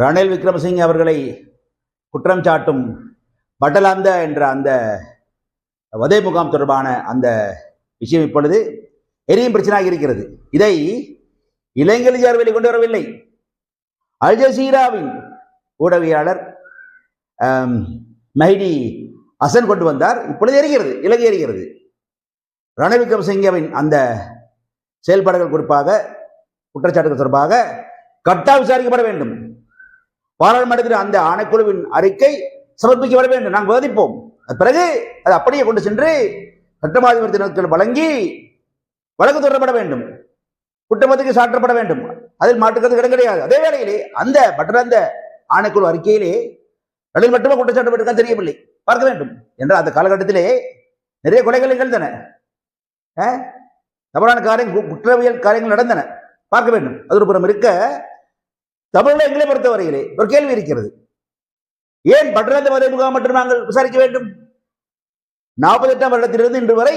ரணில் விக்ரமசிங்கே அவர்களை குற்றம் சாட்டும் பட்டலாந்த என்ற அந்த வதை முகாம் தொடர்பான அந்த விஷயம் இப்பொழுது எரியும் பிரச்சனையாக இருக்கிறது. இதை இளைஞர் வெளிக்கொண்டு வரவில்லை. அல் ஜசீராவின் ஊடகவியலாளர் ஆம், அசன் ஹசன் கொண்டு வந்தார். இப்பொழுது எரிகிறது இலங்கை எரிகிறது. ரணில் விக்ரமசிங்கவின் அந்த செயல்பாடுகள் குறிப்பாக குற்றச்சாட்டுகள் தொடர்பாக கட்டா விசாரிக்கப்பட வேண்டும். பாராளுமன்றத்தில் அந்த ஆணைக்குழுவின் அறிக்கை சமர்ப்பிக்கப்பட வேண்டும். நாங்கள் விவாதிப்போம். அது பிறகு அது அப்படியே கொண்டு சென்று சட்டமாதிபத்தினர்கள் வழங்கி வழக்கு தொடரப்பட வேண்டும். குற்றமத்துக்கு சாற்றப்பட வேண்டும். அதில் மாற்றுக்கிறது இடம் கிடையாது. அதே வேளையிலே அந்த பட்டரந்த ஆணைக்குழு அறிக்கையிலே நடுவில் மட்டுமே குற்றச்சாட்டு தெரியவில்லை. பார்க்க வேண்டும். என்ற அந்த காலகட்டத்திலே நிறைய கொலைகள் நிகழ்ந்தன. தவறான காரியம் கு- குற்றவியல் காரியங்கள் நடந்தன. பார்க்க வேண்டும். அது ஒரு புறம் இருக்க தமிழ்நாடு எங்களை பொறுத்தவரையிலே ஒரு கேள்வி இருக்கிறது. ஏன் பட்டரந்த வதை முகாம் மற்றும் நாங்கள் விசாரிக்க வேண்டும்? நாற்பத்தி எட்டாம் வருடத்திலிருந்து இன்று வரை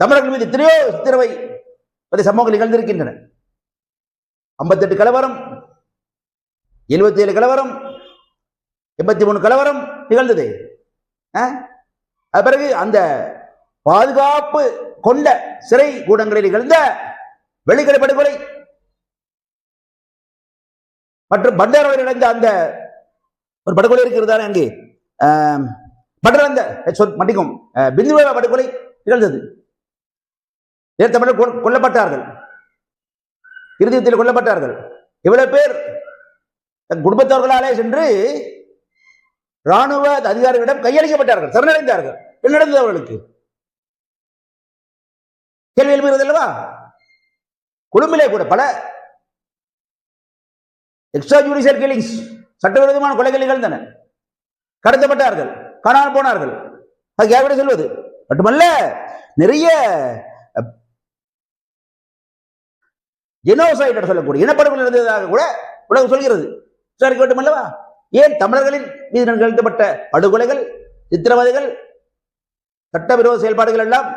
தமிழர்கள் மீது எத்தனையோ சித்திரவை பற்றி சம்பவங்கள் நிகழ்ந்திருக்கின்றன. ஐம்பத்தெட்டு கலவரம் எழுபத்தி ஏழு கலவரம் எண்பத்தி மூணு கலவரம் நிகழ்ந்தது. அது பிறகு அந்த பாதுகாப்பு கொண்ட சிறை கூடங்களில் நிகழ்ந்த வெளிக்கடை படுகொலை மற்றும் பண்டாரோவில் நடந்த அந்த ஒரு படுகொலை இருக்கிறதா அங்கே? ஆம், பட்டரந்த மன்னிக்கும் பிந்துவேவா படுகொலை நிகழ்ந்தது. ஏன் தமிழர் கொல்லப்பட்டார்கள். இறுதியத்தில் கொல்லப்பட்டார்கள். இவ்வளவு பேர் தன் குடும்பத்தவர்களாலே சென்று ராணுவ அதிகாரிகளிடம் கையளிக்கப்பட்டார்கள் சரணடைந்தார்கள். என்ன நடந்தது அவர்களுக்கு? கேள்வி எழுப்புகிறது அல்லவா? கொழும்பிலே கூட பல எக்ஸ்ட்ரா ஜுடிஷியல் கில்லிங்ஸ் சட்டவிரோதமான கொலைகள் நிகழ்ந்தன. கடத்தப்பட்டார்கள் காணாமல் போனார்கள். அது யார்கிட்ட சொல்வது? மட்டுமல்ல நிறைய ஜெனோசைட் சொல்லக்கூடிய இனப்படுகொலை நடந்ததாக கூட உலகம் சொல்கிறது. விசாரிக்க வேண்டும் அல்லவா? ஏன் தமிழர்களின் மீது நிகழ்த்தப்பட்ட படுகொலைகள் சித்திரவதைகள் சட்டவிரோத செயல்பாடுகள் எல்லாம்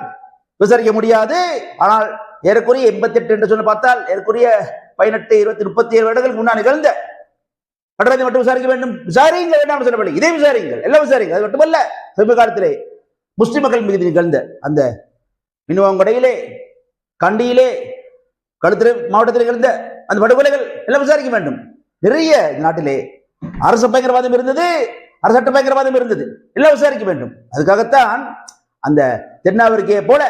விசாரிக்க முடியாது? ஆனால் ஏறக்குறைய எண்பத்தெட்டு என்று சொல்லி பார்த்தால் ஏறக்குறைய பதினெட்டு இருபத்தி முப்பத்தி ஏழு வருடங்களுக்கு முன்னால் நிகழ்ந்த கட்டணத்தை மட்டும் விசாரிக்க வேண்டும். விசாரிங்க வேண்டாம் சொல்லவில்லை இதை விசாரிங்கள் எல்லாம் விசாரிங்க அது மட்டுமல்ல சமீப காலத்திலே முஸ்லிம் மக்கள் மீது நிகழ்ந்த அந்த மினுவாங்கொடையிலே கண்டியிலே கழுத்திரை மாவட்டத்தில் நிகழ்ந்த அந்த படுகொலைகள் எல்லாம் விசாரிக்க வேண்டும். நிறைய நாட்டிலே அரசு பயங்கரவாதம் இருந்தது அரசு பயங்கரவாதம் இருந்தது. எல்லாம் விசாரிக்க வேண்டும். அதுக்காகத்தான் அந்த தென்னாப்பிரிக்கையை போல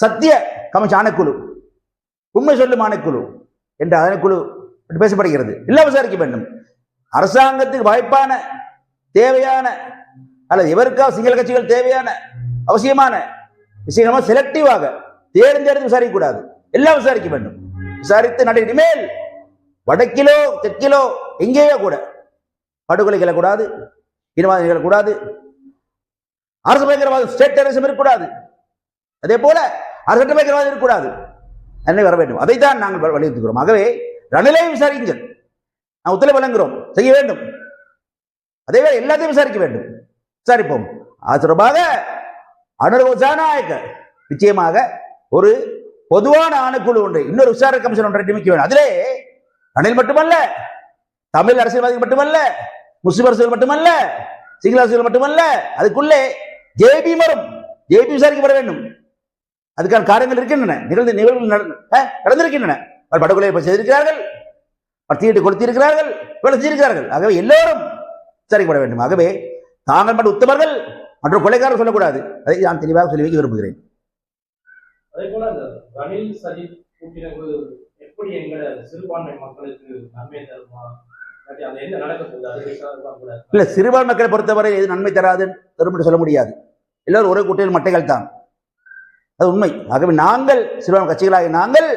சத்திய கமிஷன் ஆணைக்குழு உண்மை சொல்லும் ஆணைக்குழு என்ற ஆணைக்குழு பேசப்படுகிறது. இல்லை விசாரிக்க வேண்டும். அரசாங்கத்துக்கு வாய்ப்பான தேவையான அல்லது எவருக்கா சிங்கள கட்சிகள் தேவையான அவசியமான விஷயமா செலக்டிவாக தேர்ந்தெடுத்து விசாரிக்கக்கூடாது எல்லாம் விசாரிக்க வேண்டும். விசாரித்து நடை இனிமேல் வடக்கிலோ தெற்கிலோ எங்கேயோ கூட படுகொலை கூடாது இனவாதம் நிகழக்கூடாது. அரசு பயங்கரவாதம் ஸ்டேட் டெரரிசம் இருக்கக்கூடாது. அதே போல அரசு பயங்கரவாதம் இருக்கக்கூடாது. என்ன வர வேண்டும். அதைத்தான் நாங்கள் வலியுறுத்துகிறோம். ஆகவே ரணிலை விசாரிங்கள் நான் உத்தரவு வழங்குகிறோம். செய்ய வேண்டும். அதே வேளை எல்லாத்தையும் விசாரிக்க வேண்டும். விசாரிப்போம். அது தொடர்பாக அனுரவ ஜனநாயக நிச்சயமாக ஒரு பொதுவான ஆணைக்குழு ஒன்று இன்னொரு விசாரணை கமிஷன் ஒன்றை நியமிக்க வேண்டும். அதிலே ரணில் மட்டுமல்ல தமிழ் அரசியல்வாதிகள் மட்டுமல்ல முஸ்லிம் அரசியல் மட்டுமல்ல சிங்கள அரசியல் மட்டுமல்ல அதுக்குள்ளே ஜேபி வரும் ஜேபி விசாரிக்கப்பட வேண்டும். அதுக்கான காரியங்கள் இருக்கின்றன. நிகழ்ந்த நிகழ்வுகள் நடந்திருக்கின்றன. அவர் படுகொலை செய்திருக்கிறார்கள். பத்தியிட்டு கொடுத்திருக்கிறார்கள் வேலை செய்திருக்கிறார்கள் ஆகவே எல்லோரும் விசாரிக்கப்பட வேண்டும். ஆகவே தாங்கள் மட்டும் உத்தமர்கள் மற்றும் கொலைக்காரர் சொல்லக்கூடாது. அதை நான் தெளிவாக சொல்லி வைக்க விரும்புகிறேன். இல்ல சிறுபான்மை மக்களை பொறுத்தவரை எது நன்மை தராது தரும் என்று சொல்ல முடியாது. எல்லோரும் ஒரே கூட்டையில் மட்டைகள் தான் அது உண்மை. ஆகவே நாங்கள் சிறுபான்மை கட்சிகளாக நாங்கள்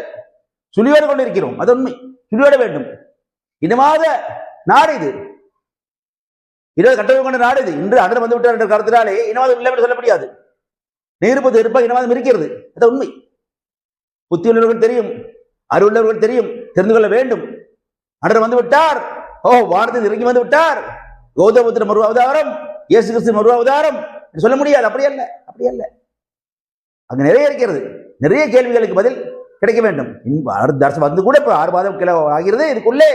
சுழியோடு கொண்டிருக்கிறோம். அது உண்மை. சுழியோட வேண்டும். இனமாத நாடு இது. இருபது கட்டமைப்பு கொண்ட நாடு இது. இன்று அண்ணன் வந்து விட்டார் என்ற காரணத்தினாலே இனவாதம் இல்லை என்று சொல்ல முடியாது நேருப்பது இருப்பாக இனவாதம் இருக்கிறது. அது உண்மை. புத்தி உள்ளவர்கள் தெரியும். அறிவுள்ளவர்கள் தெரியும். தெரிந்து கொள்ள வேண்டும். அண்ணன் வந்து விட்டார். ஓ வானத்தில் இறங்கி வந்து விட்டார். கௌதமபுத்திர மறு அவதாரம் இயேசு கிறிஸ்து மறு அவதாரம் சொல்ல முடியாது. அப்படி அல்ல. அப்படி அல்ல. அங்கே நிறைய இருக்கிறது. நிறைய கேள்விகளுக்கு பதில் கிடைக்க வேண்டும். இன்னும் அடுத்த அரசு வந்து கூட இப்போ ஆறு மாதம் கிலோ ஆகிறது. இதுக்குள்ளே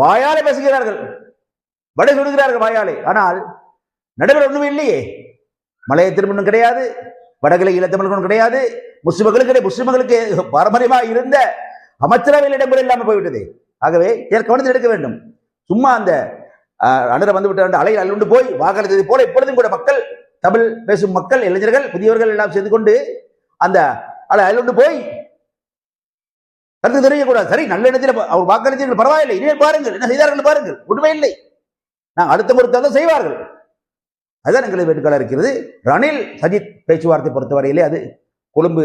வாயாலே பேசுகிறார்கள். வடை சுடுகிறார்கள் வாயாலே. ஆனால் நடுவில் ஒன்றும் இல்லையே. மலைய திருமணம் கிடையாது. வடகிழக்கு ஈழத்தமிழர்களும் கிடையாது. முஸ்லிம்களுக்கு கிடையாது. முஸ்லிம்களுக்கு பாரம்பரியமாக இருந்த அமைச்சரவையில் இடம்பெற இல்லாமல் போய்விட்டது. ஆகவே இதற்கு கவனத்தில் எடுக்க வேண்டும். சும்மா அந்த அனுர வந்து விட்ட அலை அள்ளுண்டு போய் வாக்களித்தது போல இப்பொழுதும் கூட மக்கள் தமிழ் பேசும் மக்கள் இளைஞர்கள் புதியவர்கள் எல்லாம் செய்து கொண்டு அந்த அலை அள்ளுண்டு போய் கருத்து தெரியக்கூடாது சரி நல்ல இடத்தில் அவர் வாக்களித்தீர்கள் பரவாயில்லை இனிமேல் பாருங்கள் என்ன செய்தார்கள் பாருங்கள் உண்மை இல்லை. நான் அடுத்த பொறுத்தாக செய்வார்கள். அதுதான் எங்களை வேண்டுகோளாக இருக்கிறது. ரணில் சஜித் பேச்சுவார்த்தை பொறுத்தவரையிலே அது கொழும்பு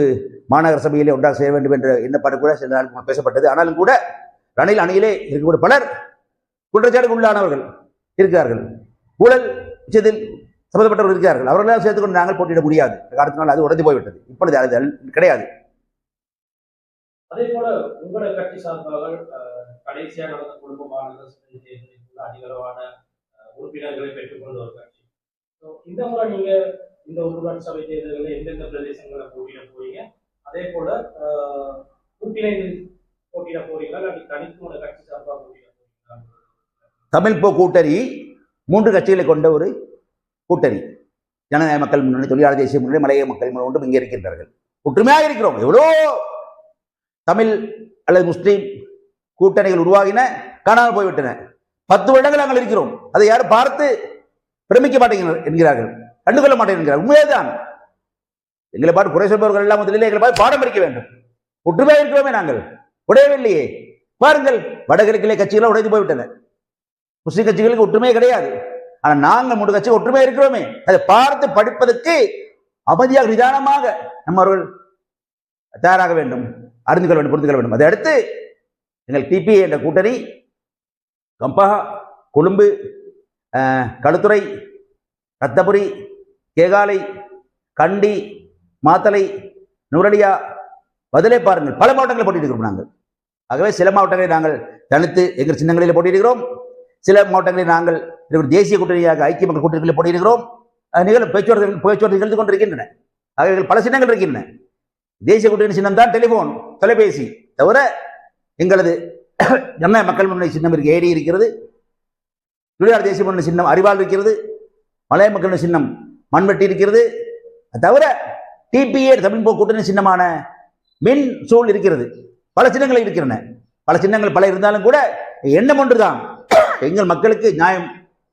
மாநகர சபையிலே ஒன்றாக செய்ய வேண்டும் என்ற எண்ணப்பாடு கூட சில நாள் பேசப்பட்டது. ஆனாலும் கூட ரணில் அணையிலே இருக்கக்கூடிய பலர் குற்றச்சாட்டுக்கு உள்ளானவர்கள் இருக்கிறார்கள். ஊழல் விஷயத்தில் சம்பந்தப்பட்டவர்கள் இருக்கிறார்கள். அவர்களெல்லாம் சேர்த்துக்கொண்டு நாங்கள் போட்டியிட முடியாது. அடுத்த நாள் அது உடைந்து போய்விட்டது. இப்பொழுது அது கிடையாது. அதே போல உங்களோட கட்சி சார்பாக அஹ், கடைசியா நடந்த குடும்ப மாநகர சபை தேர்தலில் அதிகளவான உறுப்பினர்களை பெற்றுக்கொண்ட ஒரு கட்சி. இந்த முறை நீங்க இந்த உள்ளாட்சி சபை தேர்தல்களில் எந்தெந்த பிரதேசங்களை போட்டியிட போறீங்க? அதே போல கூட்டிணைந்து போட்டியிட போறீங்களா? இல்லாட்டி தனித்து உங்களோட கட்சி சார்பாக போட்டியிட போறீங்களா? தமிழ் போ கூட்டணி மூன்று கட்சிகளை கொண்ட ஒரு கூட்டணி. ஜனநாயக மக்கள் முன்னணி தொழிலாளர் தேசிய முன்னணி மலைய மக்கள் ஒன்றும் இங்கே இருக்கின்றார்கள். ஒற்றுமையாக இருக்கிறோம். எவ்வளோ தமிழ் அல்லது முஸ்லீம் கூட்டணிகள் உருவாகின காணாமல் போய்விட்டன. பத்து வருடங்கள் நாங்கள் இருக்கிறோம். அதை யாரும் பார்த்து பிரமிக்க மாட்டேங்கிறார் என்கிறார்கள். கண்டுகொள்ள மாட்டேங்கிறார் உண்மையேதான். எங்களை பாட்டு குறை சொல்பவர்கள் எல்லாம் முதலில் எங்களை பார்த்து பாடம் படிக்க வேண்டும். ஒற்றுமையாக இருக்கிறோமே நாங்கள். உடையவில்லையே. பாருங்கள் வடகிழக்கிலே கட்சிகளாக உடைந்து போய்விட்டன. முஸ்லீம் கட்சிகளுக்கு ஒற்றுமையே கிடையாது. ஆனா நாங்கள் மூன்று கட்சி ஒற்றுமையா இருக்கிறோமே. அதை பார்த்து படிப்பதற்கு அமைதியாக நிதானமாக நம்ம அவர்கள் தயாராக வேண்டும் அறிந்து கொள்ள வேண்டும் புரிந்து கொள்ள வேண்டும். அதை அடுத்து எங்கள் டிபி என்ற கூட்டணி கம்பஹா கொழும்பு அஹ், களுத்துறை ரத்தபுரி கேகாலை கண்டி மாத்தலை நுரலியா பதிலே பாருங்கள். பல மாவட்டங்களில் போட்டியிடுகிறோம் நாங்கள். ஆகவே சில மாவட்டங்களை நாங்கள் தனித்து எங்கள் சின்னங்களில் போட்டியிடுகிறோம் சில மாவட்டங்களில் நாங்கள் தேசிய கூட்டணியாக ஐக்கிய மக்கள் கூட்டணிகளில் போட்டியிடுகிறோம். நிகழும் பேச்சுவார்த்தை பேச்சுவார்த்தை நிகழ்ந்து கொண்டிருக்கின்றன. அவைகள் பல சின்னங்கள் இருக்கின்றன. தேசிய கூட்டணி சின்னம் தான் டெலிஃபோன் தொலைபேசி தவிர எங்களது ஜனநாயக மக்கள் முன்னணி சின்னம் இருக்கு ஏடி இருக்கிறது. தொழிலாளர் தேசிய முன்னணி சின்னம் அறிவால் இருக்கிறது. மலைய மக்கள் சின்னம் மண்வெட்டி இருக்கிறது. தவிர டிபிஏ தமிழ் கூட்டணி சின்னமான மின் சூழ் இருக்கிறது. பல சின்னங்கள் இருக்கின்றன. பல சின்னங்கள் பல இருந்தாலும் கூட எண்ணம் ஒன்றுதான். எங்கள் மக்களுக்கு நியாயம்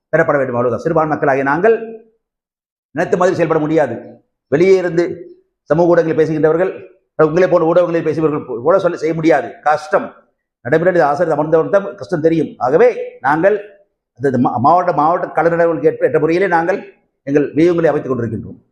பெறப்பட வேண்டும் அவ்வளவுதான். சிறுபான் மக்களாகிய நாங்கள் நினைத்த மாதிரி செயல்பட முடியாது. வெளியே இருந்து சமூக ஊடகங்களில் பேசுகின்றவர்கள் உங்களை போன்ற ஊடகங்களில் பேசுபவர்கள் கூட சொல்ல செய்ய முடியாது. கஷ்டம். நடைமுறையில் ஆசிரியர் அமர்ந்தவர்கள் தான் கஷ்டம் தெரியும். ஆகவே நாங்கள் அந்த மா- மாவட்ட மாவட்ட கலைஞர்களுக்கு ஏற்ப என்ற முறையிலே நாங்கள் எங்கள் வியூகங்களை அமைத்துக் கொண்டிருக்கின்றோம்.